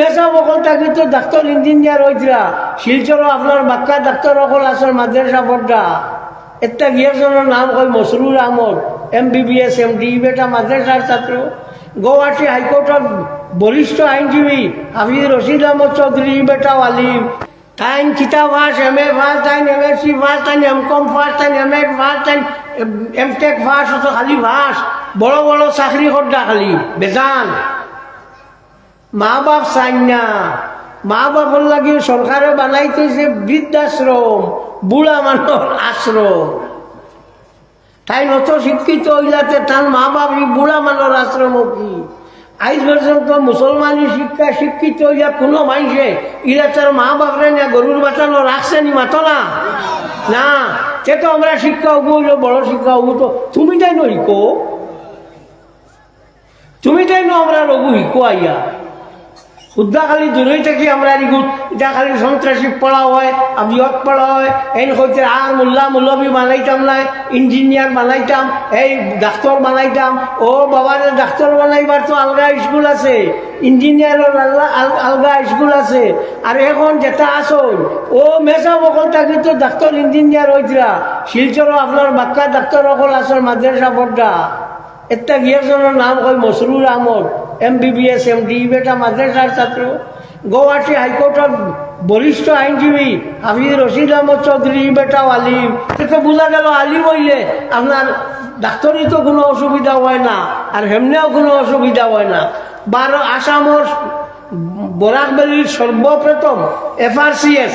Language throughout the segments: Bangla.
মেসা বকল থাকি তো ডাক্তার ইঞ্জিনিয়ার হইতরা শিলচরও আপনার বাক্কা ডাক্তার অকল আসর মাদ্রাসা পড়া একটা গিয়েছনের নাম কই Masroor Ahmed, M B B M D বেটা মাদ্রাসার ছাত্র গৌহাটি হাইকোর্টর বরিষ্ঠ আইনজীবী হাফিজ রশিদ আহমদ চৌধুরী বেটা আলিম। তাইন কিতা ফার্স্ট এম এ ফার্স্ট তাইন এম এস সি ফার্স্ট তাইন এম কম ফার্স্ট তাইন এম এড ফার্স্ট তাইন এম টেক ফার্স্ট অত খালি ফার্স্ট বড় বড় চাকরি করডা খালি বেজান মা বাপ চাই না। মা বাপর লাগি সরকারে বানাইতেছে বৃদ্ধাশ্রম বুড়া মানুষ আশ্রম। তাই নত শিক্ষিত হইলাতে তার মা বাপ বুড়া মানুষ আশ্রম কি? আজ পর্যন্ত মুসলমানি শিক্ষা শিক্ষিত হইয়া কোনো মাইছে ইরা তার মা বাপরে না গরুর বাঁচানো রাখছে নি মাতো না না সে তো আমরা শিক্ষা হব বড় শিক্ষা হব তো। তুমি তাই নইকো তুমি তাই ন আমরা রঘু হিকো আইয়া? খালি দূরেই থাকি আমরা এগুত এটা খালি সন্ত্রাসী পড়া হয় আবিয়ত পড়া হয়। এই হইতে আর মোল্লা মুল্লবী বানাইতাম নাই ইঞ্জিনিয়ার বানাইতাম, এই ডাক্তার বানাইতাম। ও বাবার ডাক্তার বানাইবার তো আলগা স্কুল আছে। ইঞ্জিনিয়ারের আলগা স্কুল আছে। আর এখন যেটা আসল ও মেসা বকল থাকি তো ডাক্তার ইঞ্জিনিয়ার হইতরা শিলচরও আপনার বাক্কা ডাক্তার অকল আসর মাদ্রাসা পড়া একটা গিয়েছনের নাম কই Masroor Ahmed M B B M D বেটা মাদ্রাসার ছাত্র। গৌহাটি হাইকোর্টর বরিষ্ঠ আইনজীবী হাফিজ রশিদ আহমদ চৌধুরী বেটা আলিম। সে তো বোঝা গেল আলিম হইলে আপনার ডাক্তারই তো কোনো অসুবিধা হয় না, আর হেমনেও কোনো অসুবিধা হয় না। বারো আসামর বরাকবেলির সর্বপ্রথম FRCS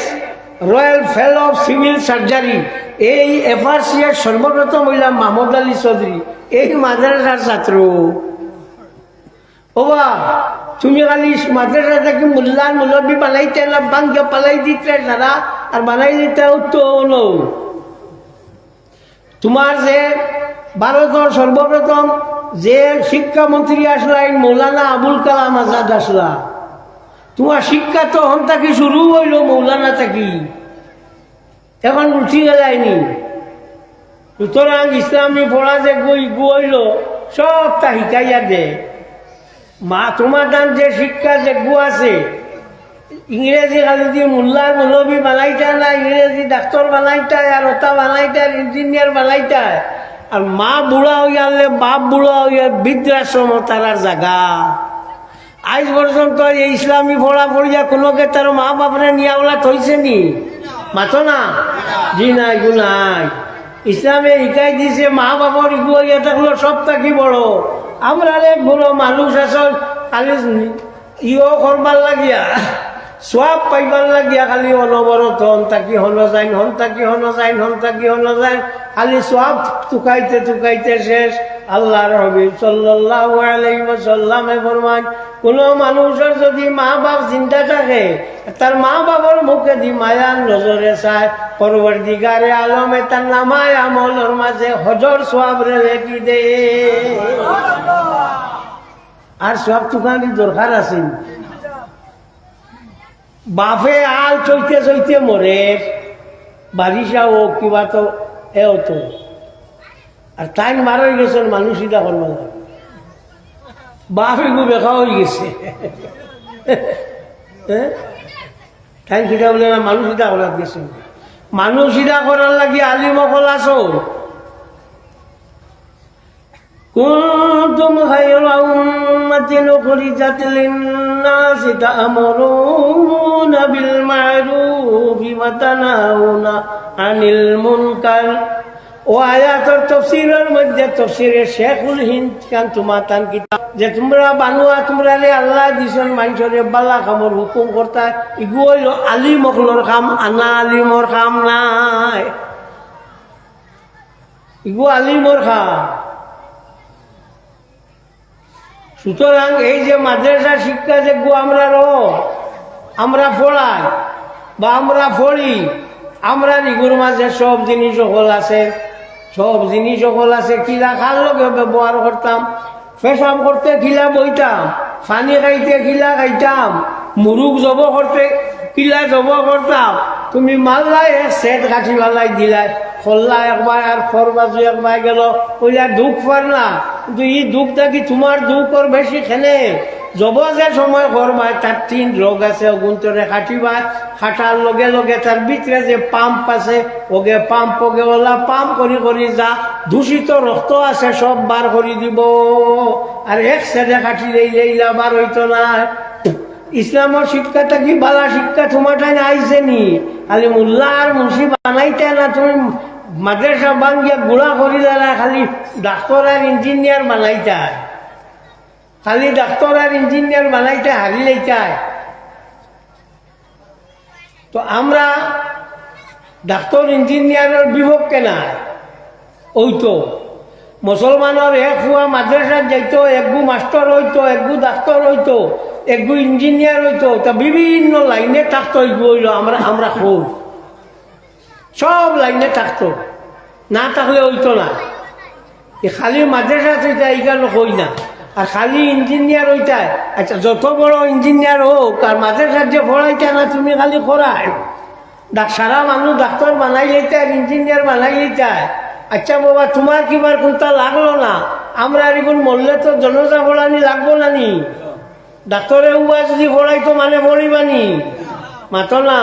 royal fellow of civil surgery এই এফআরসিএস সর্বপ্রথম হইলাম মাহমুদ আলী চৌধুরী, এই মাদ্রাসার ছাত্র। ওবা তুমি খালি মাদ্রাসা থেকে মুল্লার মুলবি বানাইতে না বাঙ্গে পালাই দিতে সারা আর বানাই দিতে তো হলো। তোমার যে ভারতের সর্বপ্রথম যে শিক্ষামন্ত্রী আসলা এই মৌলানা আবুল কালাম আজাদ আসলা তোমার শিক্ষা তো হন থাকি শুরু হইল মৌলানা থাকি। এখন উঠি গেলাইনি। সুতরাং ইসলামী পড়া যে গই গুইল, সব তা শিকাইয়া দে। মা, তোমার দান যে শিক্ষা যে আছে, ইংরেজি খালি দিয়ে মোল্লা মৌলবী বানাইতা না ইংরেজি ডাক্তার বানাইতায় আর ওটা বানাইতায় ইঞ্জিনিয়ার বানাইতায় আর মা বুড়া হইয়া আনলে বাপ বুড়া হইয়া বৃদ্ধাশ্রম তারার জায়গা আজ পর্যন্ত এই ইসলামী পড়া পড়িয়া কোনোকে তার মা বাপরে নিয়া ওলা থইছে নি? মাতো না? জি নাই, গু নাই। ইসলামে শিকাই দিছে, মা বাপর ইগু হইয়া থাকল সব থাকি বড়। আমরা বুড়ো মানুষ আসল খালি ইও করবার লাগিয়া সব পাইবার লাগিয়া, খালি অনবরত হন তাকি হন যাইন, হন তাকি হন যাইন, হন তাকি হন যাইন, খালি সব টুকাইতে টুকাইতে শেষ। আল্লাহর হবিব সাল্লাল্লাহু আলাইহি ওয়াসাল্লামে ফরমান কোন মানুষের যদি মা বাপ চিন্তা থাকে, তার মা বাবার মুখে দি মায়ার নজরে চায়। পরবর্তীকারে আলমে তার নামায় আমলের মাঝে হজর সব রে লেখি দে। আর সব টুকানি দরকার আছে। বাপে আল চইতে চইতে মরে, বারিশা ও কিবা তো এও তো। আর টাইম মার হয়ে গেছে মানুষ ইটা করবো না বাপ এগু বেখা হয়ে গেছে টাইম কিটা বলে না মানুষ ইটা করার গেছে মানুষ ইটা করার লাগি আলিমকল আসো كنتم خير أمة أخرجت للناس تأمرون بالمعروف وتنهون عن المنكر ও আয়াতর তফসিরের মধ্যে তফসিরে শেখুল হিন্দ খান তোমার তান কিতাব, যে তোমরা বানুয়া, তোমরা রে আল্লাহ দিছন মানুষরে বালা কামর হুকুম করতা, ইগু আলি মকলর কাম, আনা আলিমর কাম নাই। ইগু আলিমর কাম। সুতরাং এই যে মাদ্রাসা শিক্ষা যে গো আমরা রো, আমরা পড়াই বা আমরা পড়ি, আমরা নিগুর মাঝে সব জিনিস সকল আছে। সব জিনিস সকল আছে কিলা খার লগে ব্যবহার করতাম। পেশাব করতে কিলা বইতাম, পানি খাইতে খিলা খাইতাম মুরুখ জব করতে কিলা জব করতাম। তুমি মাল্লাই সেট কাঠি লালাই দিলাই খল্লা একবার আর খর বাজু একবার গেল, কইলা দুঃখ পার না, কিন্তু ই দুঃখ থাকি তোমার দুঃখ ওর বেশি খেলে জব যে সময় করবাই তার তিন রোগ আছে অগুন্তরে খাটিবাই খাটার লগে লগে তার ভিতরে যে পাম্প আছে ওগে পাম্প ওগে ওলা পাম্প করি করি যা, দূষিত রক্ত আছে সব বার করে দিব। আর এক সাইডে খাটি লইলা বার হইতো না ইসলামের শিক্ষাটা কি বালা শিক্ষা? তোমারটাই আইছে নি খালি মোল্লা আর মুন্সি বানাইতে না তুমি মাদ্রাসা বাঙ্গিয়া গুড়া করি খালি ডাক্তার আর ইঞ্জিনিয়ার বানাইতে খালি ডাক্তার আর ইঞ্জিনিয়ার বানাইতে হারি লইতে তো আমরা ডাক্তার ইঞ্জিনিয়ারের বিভক্তে না ওই তো মুসলমানের এক হুয়া মাদ্রাসার যাইতো একগু মাস্টার হইতো একগু ডাক্তার হইতো একগু ইঞ্জিনিয়ার হইতো, তা বিভিন্ন লাইনে থাকতো হইল আমরা আমরা খোঁজ সব লাইনে থাকতো, না থাকলে হইতো না। খালি মাদ্রাসা হইতা এইখানে হই না। আর খালি ইঞ্জিনিয়ার হইতায় আচ্ছা যত বড় ইঞ্জিনিয়ার হোক আর মাদ্রাসার যে পড়াইতা না, তুমি খালি ডাক সারা মানুষ ডাক্তার বানাই লইতে আর ইঞ্জিনিয়ার বানাই লইতায় আচ্ছা বাবা, তোমার কিবার কোনটা লাগল না? আমরা এখন মরলে তো জনতা পড়ানি লাগবো না নি। ডাক্তারে উবা যদি পড়াইতো মানে পড়িবানি মাতো না।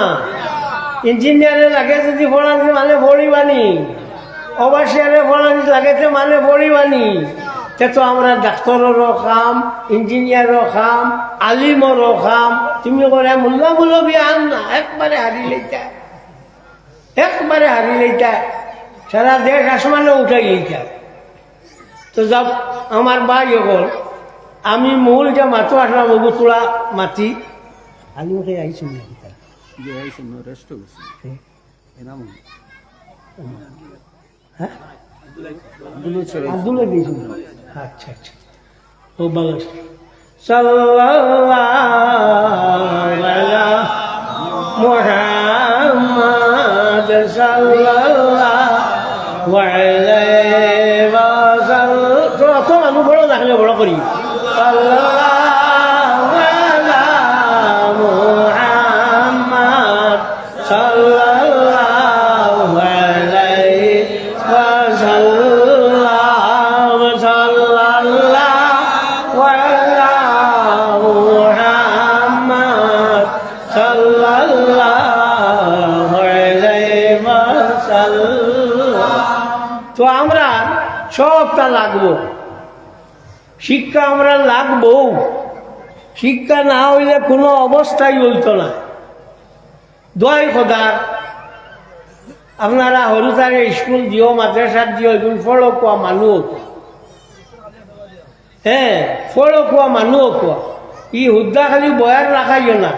ইঞ্জিনিয়ারে লাগে যদি পড়ানি মানে পড়িবানি অবাসিয়ারে পড়ানি লাগেতে মানে পড়িবানি তে তো আমরা ডাক্তারেরও খাম ইঞ্জিনিয়ারও খাম আলিমরও খাম। তুমি করে মোল্লা মুলবি আন না একবারে হারি লইতা একবারে হারি লইতা সারা দেশ আসমানে উঠাই লইতা তো যাক আমার ভাই হল আমি মূল যে মাতো আসলাম ওগু তোলা মাতি আলি উঠে আইছি না হ্যাঁ আব্দুল্লাহ দিয়েছি। আচ্ছা আচ্ছা। ও সাল্লাল্লাহু মুহাম্মদ তো অত মানুষ বড় দেখলে বড় করি। সবটা লাগবো। শিক্ষা আমরা লাগবো। শিক্ষা না হইলে কোনো অবস্থাই হইতো না। দয় খোদা। আপনারা হরুতারে স্কুল দিও, মাদ্রাসার দিও এগুলো ফলো কোয়া মানুহ হ্যাঁ ফলো কোয়া মানুহ কোয়া। ই হুদ্দা খালি বয়ার রাখাইও না।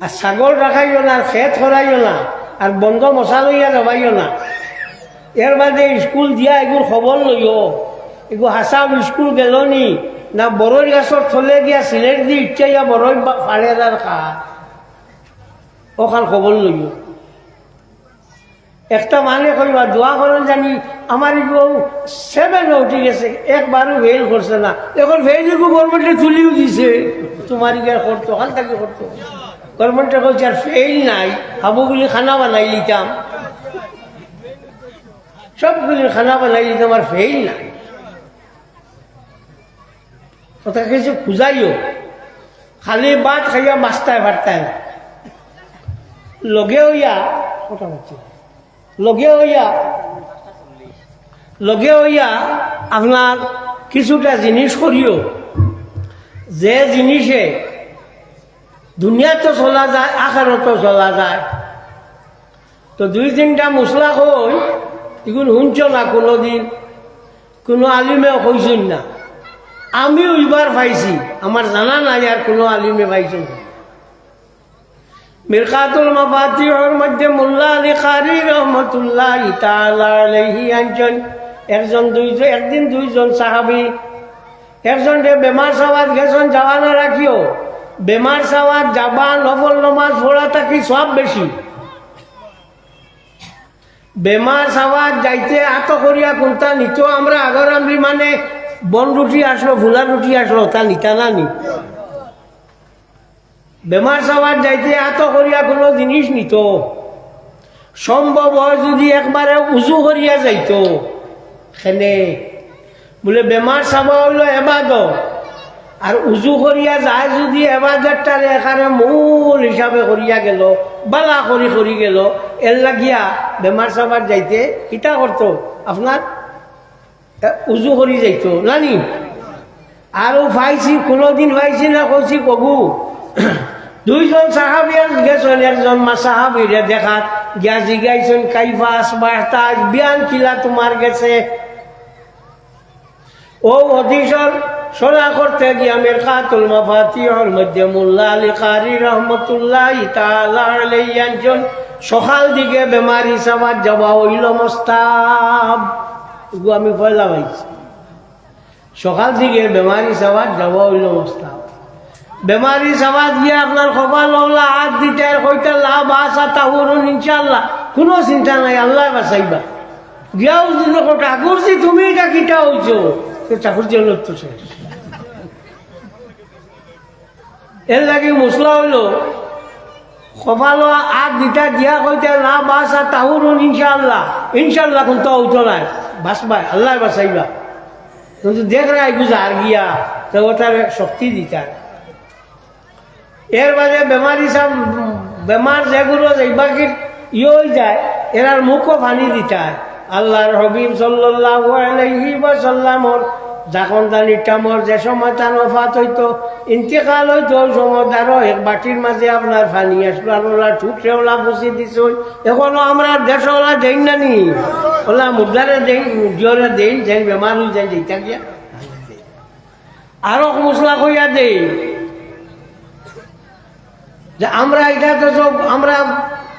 আর ছাগল রাখাইও না খেত খরাইও না। আর বন্ধ মশা লইয়া যাবাইও না। এর বাদে স্কুল দিয়া এগুলো খবর লইও এগু হাসাব স্কুল গেল নি না বড়ই গাছর থলে গিয়া সিলেট দি ইচ্ছাইয়া বড়ই ফাড়ে আর খা। ওখান খবর লইও একটা মানে কইবা দোয়া করেন জানি আমার এগু সেভেন উঠে গেছে একবারও ফেল করছে না। এখন ফেল গভর্নমেন্টে তুলিও দিছে। তোমার ইগার করতো ওখান থেকে করতো গভর্নমেন্টে কইছে আর ফেল নাই হাবুগুলি খানা বানাই লিতাম সবগুলি খানা বানাই লিতাম আর ফেল নাই। কথা কিছু খুঁজাইও, খালি বাদ খাইয়া মাস্তায় ভারতায় না। লগে হইয়া বলছি লগে হইয়া লগে হইয়া আপনার কিছুটা জিনিস করিও। যে জিনিসে দুনিয়াতে চলা যায় আখারতো চলা যায়। তো দুই তিনটা মশলা কই এগুলো শুনছ না কোনো দিন কোনো আলিমে কইছেন না। আমিও এবার পাইছি। আমার জানা নাই আর কোনো আলিমে পাইছেন না। মিরকাতুল মাফাতিহর মধ্যে মোল্লা আলী কারি রহমতুল্লাহ আলাইহি আনছেন একজন দুইজন একদিন দুইজন সাহাবি একজন রে বেমার সাওয়াত গেছেন যাওয়া না রাখিও বেমার সাওয়াত যাবা নফল, নমাজ পড়া থাকি সব বেশি বেমার সাওয়াত যাইতে আত করিয়া কোনটা নিত আমরা আগর আমি মানে বন রুটি আসলো ভুলা রুটি আসলো তা নিতা না নি বেমার সাওয়ার যাইতে এত করিয়া কোনো জিনিস নিত। সম্ভব হয় যদি একবারে উঁচু করিয়া যাইত। সেনে বলে বেমার চাবা হইল এবাদত। আর উজু করিয়া যায় যদি এবাজারটার এখানে মূল হিসাবে করিয়া গেল, বালা করি করি গেল এর লাগিয়া বেমার সাবার যাইতে কিতা করতো আপনার উজু করি যাইতো, নানি? আৰু পাইছি কোনোদিন পাইছি না কৈছি কবু? দুইজন সাহাবিয়ার গেছেন একজন মা সাহাবিরে দেখাত গিয়া জিগাইছেন কাইফাস বাহতাজ বিয়ান কিলা তোমার গেছে। ও অধিসর সরা করতে গিয়া মেরকাতুল মাফাতিহর মধ্যে মোল্লা আলী কারি রহমতুল্লাহ তালাইয়ানজন সকাল দিকে বেমারি সাবার যাওয়া হইল মস্তাব। আমি পয়লা পাইছি সকাল দিকে বেমারি সাবার যাওয়া হইল মস্তাব। বেমারি সাবাদ গিয়ে আপনার কপাল ওলা হাত দিতে আর কইতে লাভ আসা তাহুরুন ইনশাল্লাহ কোনো চিন্তা নাই আল্লাহ বাঁচাইবা গিয়াও ঠাকুরজি, তুমি এটা কিটা হইছো? ঠাকুরজি হলো তো শেষ। এর লাগে মশলা হইল কপাল হাত দিতা দিয়া কইতে লাভ আসা তাহুরুন ইনশাল্লাহ ইনশাল্লাহ কোন তো হইতো নাই। বাঁচবাই আল্লাহ বাঁচাইবা কিন্তু দেখ রাই গুজার গিয়া তো ওটার শক্তি দিতার এর বাদে বেমারি সব বেমার যেগুলো যাইবাকি ইয়ে যায় এরার মুখও ফানি দিতার আল্লাহর হবিব সাল্লাল্লাহু আলাইহি ওয়াসাল্লামর যখন জানি টামর যে সময় তার ওফাত হইতো, ইন্তেকাল হইতো, ওই সময় তারও এক বাটির মাঝে আপনার ফানি আসলো, আর ওলা ঠুকরে ওলা বসে দিছে এখনও আমরা দেশ ওলা দেই না নি। ওলা মুদ্রারে দেই জিওরে দেই যে বেমার হয়ে যায় যেটা গিয়া আরও মশলা কইয়া দেই। যে আমরা এটা তো সব, আমরা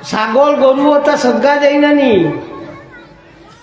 ছাগল, গরু, ওটা সদগা দেই না নি।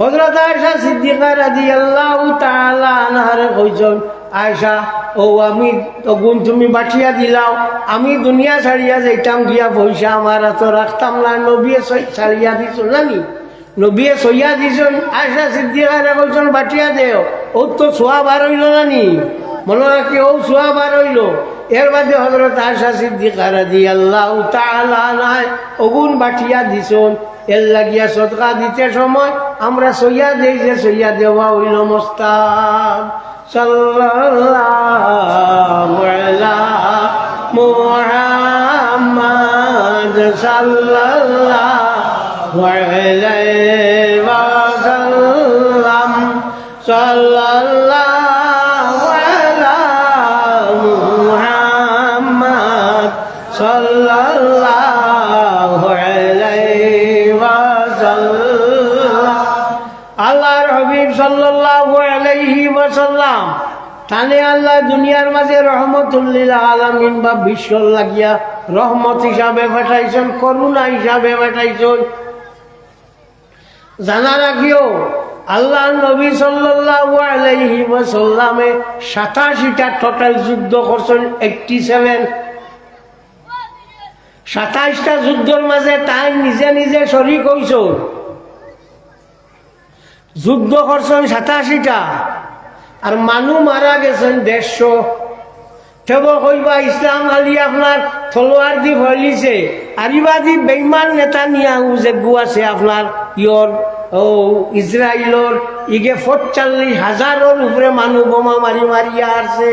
হযরত আয়েশা সিদ্দিকা রাদিয়াল্লাহু তাআলা আনহারে কইছেন আয়েশা, ও আমি তো গুণ তুমি বাঠিয়া দিলাও, আমি দুনিয়া ছাড়িয়া যাইতাম, গিয়া পয়সা আমার এত রাখতাম না, নবিয়ে ছাড়িয়া দিছ জানি নবিয়ে সইয়া দিছন, আয়েশা সিদ্দিকারে কইছেন বাঠিয়া দেও। ও তো ছোয়া বার হইল না নি? মনে রাখি ও ছোয়া বার হইল? এর বাদে হজরত আশা সিদ্দিকা রাদি আল্লাহ তাআলা নাই অগুন বাটিয়া দিছন এর লাগিয়া সদকা দিতে সময়, আমরা সইয়া দেই যে সইয়া দেওয়া হইল আলা মুহাম্মাদ সাল্লাল্লাহু আলাইহি তানে আল্লাহ দুনিয়ার মাঝে রহমতুল্লিল আলামিন বা বিশ্ব লাগিয়া রহমত হিসাবে পাঠাইছেন, করুণা হিসাবে পাঠাইছেন। জানা রাখিও, আল্লাহ নবী ওয়াসাল্লামে সাতাশিটা টোটাল যুদ্ধ করছেন এইটটি সেভেন সাতাইশটা যুদ্ধর মাঝে তাই নিজে নিজে শরিক হইছ যুদ্ধ করছেন সাতাশিটা। আর মানুষ মারা গেছেন দেড়শো। তেব কইবা, ইসলাম আলী আপনার তলোয়ার দি ফলিছে আরিবাদী বেইমান নেতা নিয়াহু যে গু আছে আপনার ইয়র, ও ইসরায়েলর ইগে ফটচাল্লিশ হাজারের উপরে মানুষ বোমা মারি মারিয়া আসছে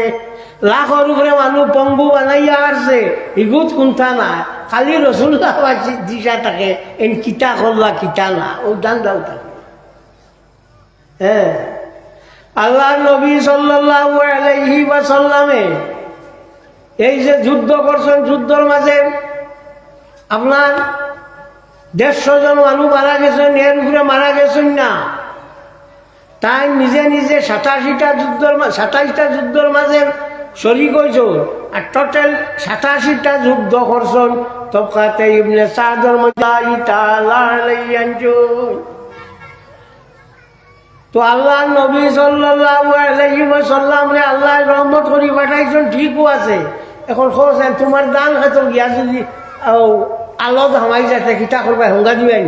লাখর উপরে মানুষ পঙ্গু বানাইয়া আসছে ইগুত কোনটা না, খালি রসুল্লাহ দিশা থাকে, এন কিতা করলা কিতা না। ও দান দাও থাকে হ্যাঁ আল্লাহ নবী সাল্লাল্লাহু আলাইহি ওয়াসাল্লামে এই যে যুদ্ধ করছেন যুদ্ধর মাঝে আপনার দেড়শো জন মানুষ মারা গেছেন, এর উপরে মারা গেছেন না। তাই নিজে নিজে সাতাশিটা যুদ্ধর সাতাশটা যুদ্ধর মাঝে শরিক হয়েছ। আর টোটাল সাতাশিটা যুদ্ধ করছেন তফকাতে ইবনে তো আল্লাহ নবী রে আল্লাহ রহমত করি পাঠাইছেন, ঠিকও আছে। এখন খোঁজেন তোমার দান হয়তো গিয়া যদি আলত হামাই যাতে কিতা করবা, হঙ্গা দিবাই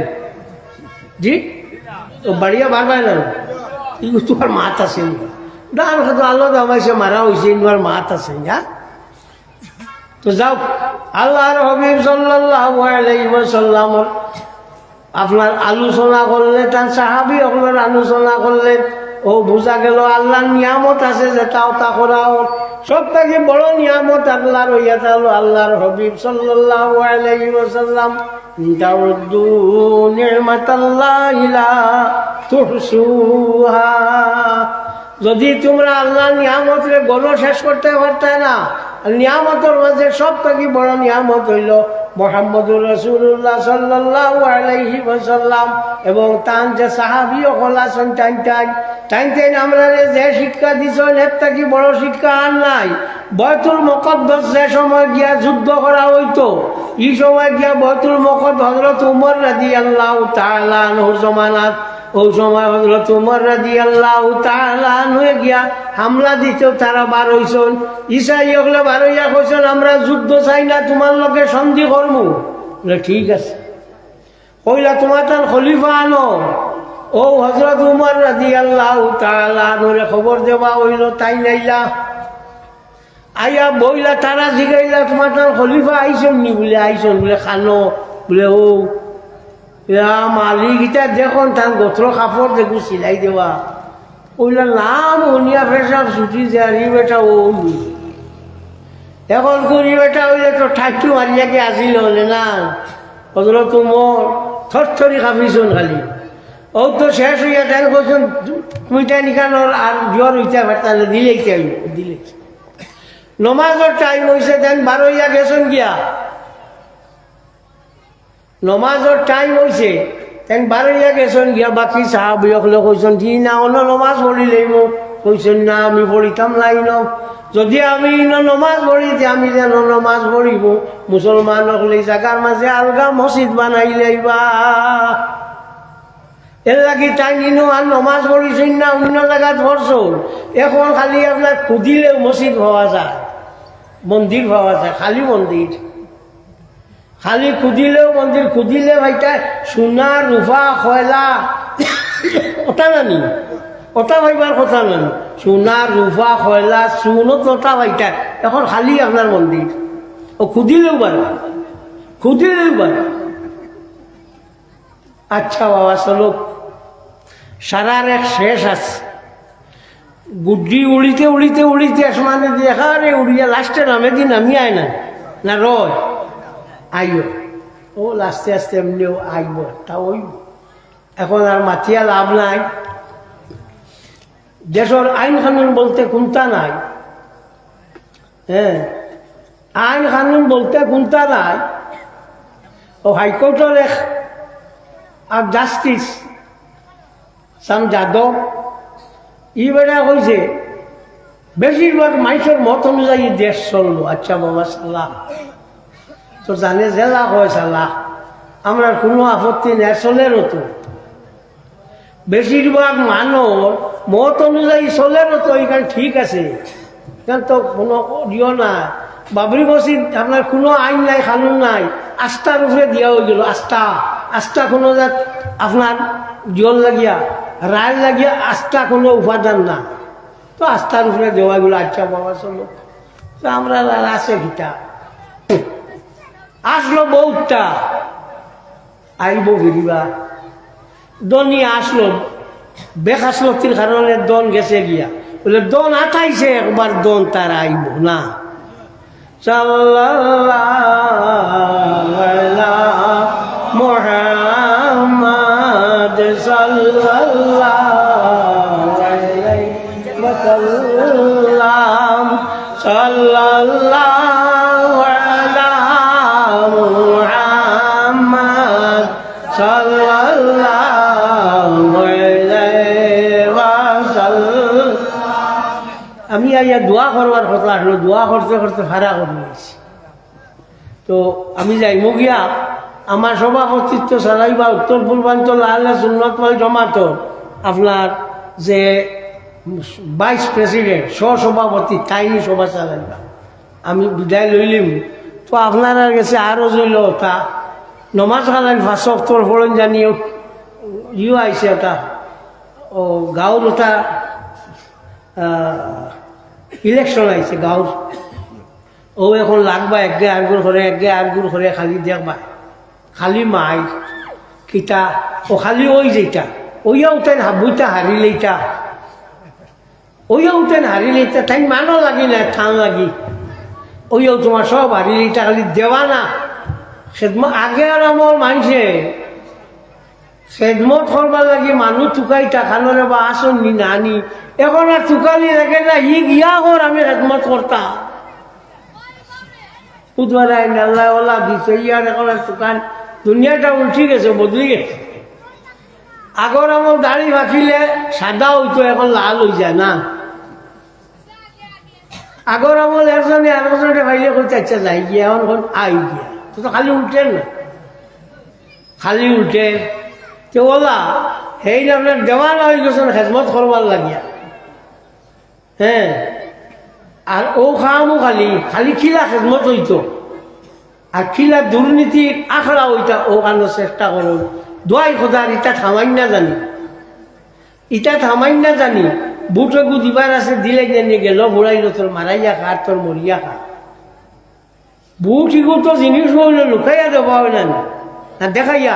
জি? তো বাড়িয়া বারবার না। তোমার মাত আছে। দান হয়তো আলত হামাইছে মারা হয়েছে তোমার মাত আছে যা তো যাও। আল্লাহর হবিব সাল্লাল্লাহু আলাইহি ওয়াসাল্লামর আপনার আলোচনা করলে, তার সাহাবি আপনার আলোচনা করলে, ও বোঝা গেল আল্লাহর নিয়ামত আছে, যে তাও তা করা হোক সব থেকে বড় নিয়ামত আল্লাহর হইয়া হলো আল্লাহর হবিব লা যদি তোমরা আল্লাহর নিয়ামতরে গণ শেষ করতে পারতে না, নিয়ামতের মাঝে সব থেকে বড় নিয়ামত হইল মোহাম্মদুর রসুল্লাহ সাল্লাহ আলাইহি ওসাল্লাম এবং তান যে সাহাবি অকল আছেন টাইম টাইম টাইম টাইম আমরা যে শিক্ষা দিছেন এর থাকি বড় শিক্ষা আর নাই। বয়তুল মকদ্দস যে সময় গিয়া যুদ্ধ করা হইতো, এই সময় গিয়া বয়তুল মকদ হজরত উমর রাজি আল্লাহ তাহ জমানাত ওই সময় হজরত উমর রাজি আল্লাহ হয়ে গিয়া হামলা দিত, তারা বার হইছন ইসাই হলে বার হইয়া কইছেন আমরা যুদ্ধ চাই না, তোমার লোকে সন্ধি করমু। ঠিক আছে। কইলা, তোমার তার খলিফা আনো। ও হজরত উমর রাজি আল্লাহ তালানুরে খবর দেওয়া হইল, তাই নাইলা। আইয়া বইলা তারা জিগাইলা, তোমার তার খলিফা আইসন নি বলে, আইসন। বলে, খানো। বলে, ও মালিক এটা দেখুন তার গোত্র কাপড় দেখু সিলাই দেওয়া ওইলা নাম উনিয়া ফেসাব ছুটি জারি বেটা, ও এখন করি বেটা হইলে তো আসিল হলে না? ওগুলো তো মোর থরথরি কাঁপিছুন খালি। ও তো শেষ হইয়া তাই কইছুন তুমি তাই নিকানোর আর জ্বর হইতে পারতালে দিলেই দিলে নমাজের টাইম হয়েছে দেন বারো হইয়া গেছেন গিয়া। নমাজের টাইম হয়েছে তেন বারোইয়া গেছেন, গিয়া বাকি সাহাবিয়কলে কইছেন কি না অন্য নমাজ পড়িলেই মোক কইছেন না, আমি পড়িতাম লাইন যদি আমি ইন নমাজ পড়িতে আমি যেন নমাজ পড়িব মুসলমান হলে জাগার মাঝে আলগা মসজিদ বানাই লাইবা এর লাগি তাই ইনো আর নমাজ পড়িছেন না অন্য জায়গাত পড়ছন এখন খালি আপনার খুদিলেও মসজিদ পাওয়া যায়। মন্দির পাওয়া যায়, খালি মন্দির খালি খুদিলেও মন্দির খুদিলে ভাইটা সোনা রূপা কয়লা ওটা নানি। ওটা ভাইবার কথা নানি। সোনা রূপা কয়লা চুনত ওটা ভাইটা এখন খালি আপনার মন্দির ও খুদিলেও পারে খুদিলেও পারে আচ্ছা বাবা চলো সারার এক শেষ আছে। গুড্ডি উড়িতে উড়িতে উড়িতে আসমানে দেখা রে উড়িয়া লাস্টে নামে কি নামি আয় না না রয় আইও ও আস্তে আস্তে এমনিও আইব তা ওই এখন আর মাতিয়া লাভ নাই দেশের আইন কানুন বলতে কোনটা নাই হ্যাঁ আইন কানুন বলতে কোনটা নাই ও হাইকোর্টের এক আর জাস্টিস সাম যাদব ই বেটা কইছে, বেশিরভাগ মানুষের মত অনুযায়ী দেশ চলবো। আচ্ছা বাবা সাল্লাহ তো জানে যে জেলা হয় সাল্লাহ আমরা কোনো আপত্তি নেই, চলেরও তো। বেশিরভাগ মানুষ মত অনুযায়ী চলেরও তো এখানে ঠিক আছে। এখানে তো কোনো দিও না বাবরি মসজিদ, আপনার কোনো আইন নাই, কানুন নাই। আস্থার উপরে দিয়া হয়ে গেল, আস্থা। আস্থা কোনো যাত আপনার দিয়ল লাগিয়া, রায় লাগিয়া আস্থা কোনো উপাদান না। তো আস্থার উপরে দেওয়া গেলো আচ্ছা বাবা, চলো। তো আমরা আছে গীতা আসলো বহুতটা আইব ফিরিবা দনি আসলো বেকাশলতির কারণে দন গেছে গিয়া। বলে, দন আঠাইছে, একবার দন তার আইব না। মোহাম্মদ সাল্লাম সাল্লাল্লাহু আসলো দোয়া করতে করতে ভাড়া করে তো আমি যাইব গিয়া, আমার সভাপতিত্ব চালাইবা উত্তর পূর্বাঞ্চল আল্লাহ সুন্নত জমাত আপনার যে ভাইস প্রেসিডেন্ট, সহসভাপতি, তাইনি সভা চালাইবা আমি বিদায় লইলিম। তো আপনারা গেছে আরও জইল তা নমাজ খালাইন ফাঁস অক্টর ফলন জানিও ইও আইছে এটা ও গাঁৱৰ ওটা ইলেকশন আইছে, গাঁৱৰ। ও এখন লাগবা একগে আরগুর করে একগে আরগুর করে খালি দেখবা খালি মাই, কিতা ও খালি ওই যেটা ওইয়া উঠেন হাবুইটা হারিলেইটা ওইয়া উঠেন হারিলেইটা তাই মানো লাগি না ঠান লাগি। ওইয়াও তোমার সব হারিলেইটা খালি দেওয়া না খেদমত আগে আর আমার মানছে খেদমত করবার লাগি মানুষ টুকাইটা খানরে বা আসন নি নানি। এখন আর টুকালি রেখে না ই গিয়া কর আমি খেদমত করতাম বুধবার আইন আল্লাহ ওলা দিছে ইয়ার এখন আর দোকান দুনিয়াটা উঠি গেছে, বদলি গেছে। আগর আমার দাড়ি বাঁচিলে সাদা হইতো এখন লাল হয়ে যায় না। আগর আমল একজনে আরেকজনে ভাইলে কইতে আচ্ছা যাই গিয়া, এখন আই গিয়া। তো খালি উঠে না খালি উঠে। তো ওলা সেই আপনার দেওয়ান হয়ে গেছে খেজমত করবার লাগিয়া। হ্যাঁ? আর ও খামো খালি খালি খিলা খেদমত হইতো। আর খিলা দুর্নীতির আখড়া হইতা ও কানো চেষ্টা করো। দোয়াই খোদার ইটা থামাই না জানি। ইটা থামাই না জানি, বুটে গু দিবার আছে, দিলে জানি, গেল ঘুরাইল তোর মারাইয়া খা তোর মরিয়া খা বুট ইগো তো জিনিস লুকাইয়া দেওয়া হয় না দেখাইয়া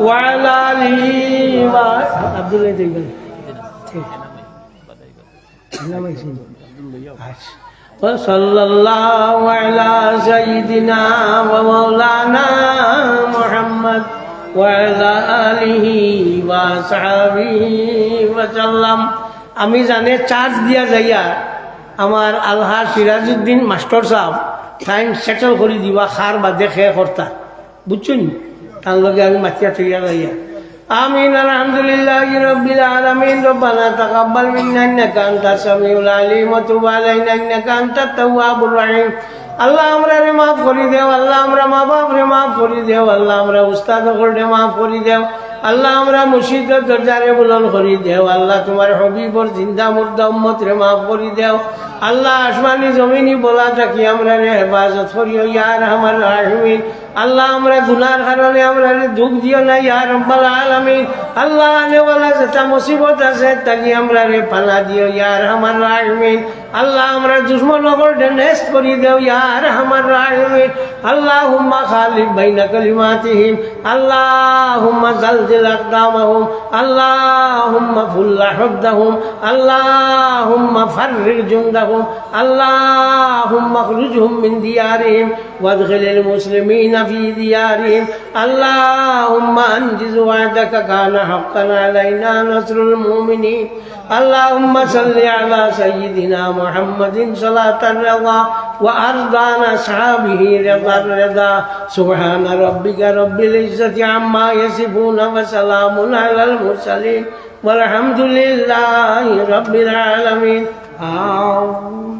وعلى آله و عبد الله تقبل وصلى الله على سيدنا ومولانا محمد وعلى آله وصحبه وسلم আমি জানে চার্জ দিয়া যাইয়া আমার আলহা সিরাজউদ্দিন মাস্টার সাহেব টাইম সেটেল করে দিবা খার বাদে খেয়ে কর্তা বুঝছেন তার লগে আমি মাতিয়া থইয়া যাইয়া آمين الحمد لله رب العالمين ربنا تقبل منا إنك أنت السميع العليم وتب علينا إنك أنت التواب الرحيم আল্লাহ আমরা রে মাফ করি দেও আল্লাহ আমরা মা বাপ রে মাফ করি দেও আল্লাহ আমরা উস্তাদ রে মাফ করি দেও আল্লাহ আমরা মুর্শিদের দরজারে বুলন করি দেও আল্লাহ তোমার হবিবর জিন্দা মুর্দা উম্মত রে মাফ করি দেও আল্লাহ আসমানি জমিনি বলা থাকি, আমরা রে হেফাজত করিও ইয়ার আমার রাহিমিন। আল্লাহ, আমরা গুনার কারণে আমরা দুঃখ দিও না ইয়ার রব্বাল আলামিন। আল্লাহ আনেওয়ালা যেটা মুসিবত আছে, তাকে আমরা রে পালা দিও ইয়ার আমার রাহিমিন। আল্লাহ, আমরা দুশ্মন নগর নেস্ট করি দেও ইয়ার আমার রাহিমিন। আল্লাহ হুম্মা খালিক বাইনা কালিমাতিহিম। আল্লাহ হুম্মা জালজিল আকদামাহুম। আল্লাহ হুম্মা ফুল্লা হদ্দাহুম আল্লাহ হুম্মা ফাররিক জুন্দাহুম। لهم اللهم اخرجهم من ديارهم وادخل المسلمين في ديارهم. اللهم أنجز وعدك كان حقا علينا نصر المؤمنين. اللهم صل على سيدنا محمد صلاة الرضا وأرضى أصحابه رضا الرضا. سبحان ربك رب العزة عما يصفون وسلام على المرسلين. والحمد لله رب العالمين. alma.